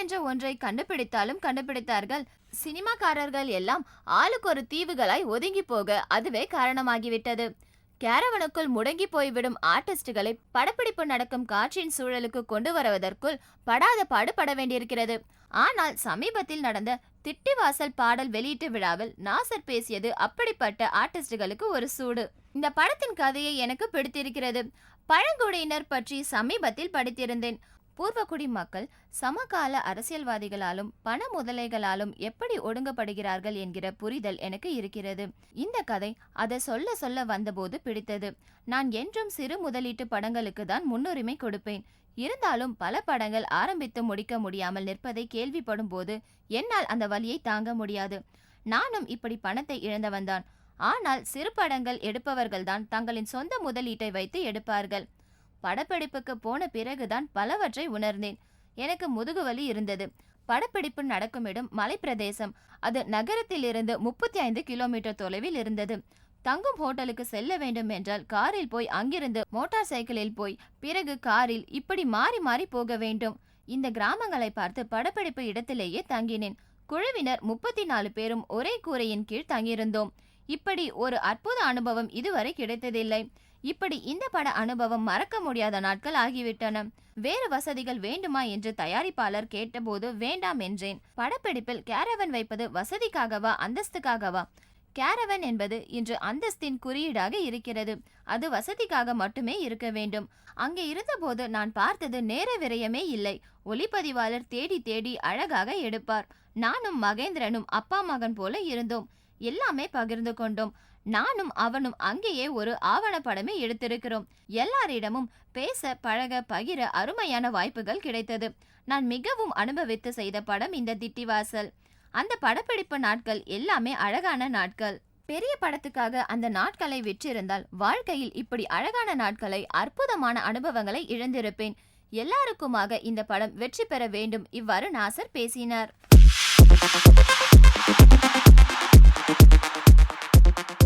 என்ற ஒன்றை கண்டுபிடித்தாலும் கண்டுபிடித்தார்கள். சினிமாக்காரர்கள் எல்லாம் ஆளுக்கு ஒரு தீவுகளாய் ஒதுங்கி போக அதுவே காரணமாகிவிட்டது. கேரவனுக்குள் முடங்கி போய்விடும் ஆர்டிஸ்டுகளை படப்பிடிப்பு நடக்கும் காற்றின் சூழலுக்கு கொண்டு வருவதற்குள் படாத பாடுபட வேண்டியிருக்கிறது. ஆனால் சமீபத்தில் நடந்த திட்டிவாசல் பாடல் வெளியீட்டு விழாவில் நாசர் பேசியது அப்படிப்பட்ட ஆர்டிஸ்டுகளுக்கு ஒரு சூடு. இந்த படத்தின் கதையை எனக்கு பிடித்திருக்கிறது. பழங்குடியினர் பற்றி சமீபத்தில் படித்திருந்தேன். பூர்வகுடி மக்கள் சமகால அரசியல்வாதிகளாலும் பண முதலைகளாலும் எப்படி ஒடுங்கப்படுகிறார்கள் என்கிற புரிதல் எனக்கு இருக்கிறது. இந்த கதை அதை சொல்ல சொல்ல வந்தபோது பிடித்தது. நான் என்றும் சிறு முதலீட்டு படங்களுக்கு தான் முன்னுரிமை கொடுப்பேன். இருந்தாலும் பல படங்கள் ஆரம்பித்து முடிக்க முடியாமல் நிற்பதை கேள்விப்படும் போது என்னால் அந்த வழியை தாங்க முடியாது. நானும் இப்படி பணத்தை இழந்தவன்தான். ஆனால் சிறு படங்கள் எடுப்பவர்கள்தான் தங்களின் சொந்த முதலீட்டை வைத்து எடுப்பார்கள். படப்பிடிப்புக்கு போன பிறகுதான் பலவற்றை உணர்ந்தேன். எனக்கு முதுகுவலி இருந்தது. படப்பிடிப்பு நடக்கும் இடம் மலைப்பிரதேசம். அது நகரத்திலிருந்து முப்பத்தி ஐந்து கிலோமீட்டர் தொலைவில் இருந்தது. தங்கும் ஹோட்டலுக்கு செல்ல வேண்டும் என்றால் காரில் போய் அங்கிருந்து மோட்டார் சைக்கிளில் போய் பிறகு காரில் இப்படி மாறி மாறி போக வேண்டும். இந்த கிராமங்களை பார்த்து படப்பிடிப்பு இடத்திலேயே தங்கினேன். குழுவினர் முப்பத்தி நாலு பேரும் ஒரே கூரையின் கீழ் தங்கியிருந்தோம். இப்படி ஒரு அற்புத அனுபவம் இதுவரை கிடைத்ததில்லை. இப்படி இந்த பட அனுபவம் மறக்க முடியாத நாட்கள் ஆகிவிட்டன. வேறு வசதிகள் வேண்டுமா என்று தயாரிப்பாளர் கேட்டபோது வேண்டாம் என்றேன். படப்பிடிப்பில் கேரவன் வைப்பது வசதிக்காகவா அந்தஸ்துக்காகவா? கேரவன் என்பது இன்று அந்தஸ்தின் குறியீடாக இருக்கிறது. அது வசதிக்காக மட்டுமே இருக்க வேண்டும். அங்கே இருந்தபோது நான் பார்த்தது நேர விரயமே இல்லை. ஒளிப்பதிவாளர் தேடி தேடி அழகாக எடுப்பார். நானும் மகேந்திரனும் அப்பா மகன் போல இருந்தோம். எல்லாமே பகிர்ந்து கொண்டோம். நானும் அவனும் அங்கேயே ஒரு ஆவணப்படமே எடுத்திருக்கிறோம். எல்லாரிடமும் பேச பழக பகிர அருமையான வாய்ப்புகள் கிடைத்தது. நான் மிகவும் அனுபவித்து செய்த படம் இந்த திட்டிவாசல். அந்த படப்பிடிப்பு நாட்கள் எல்லாமே அழகான நாட்கள். பெரிய படத்துக்காக அந்த நாட்களை விற்றிருந்தால் வாழ்க்கையில் இப்படி அழகான நாட்களை அற்புதமான அனுபவங்களை இழந்திருப்பேன். எல்லாருக்குமாக இந்த படம் வெற்றி பெற வேண்டும் இவ்வாறு நாசர் பேசினார்.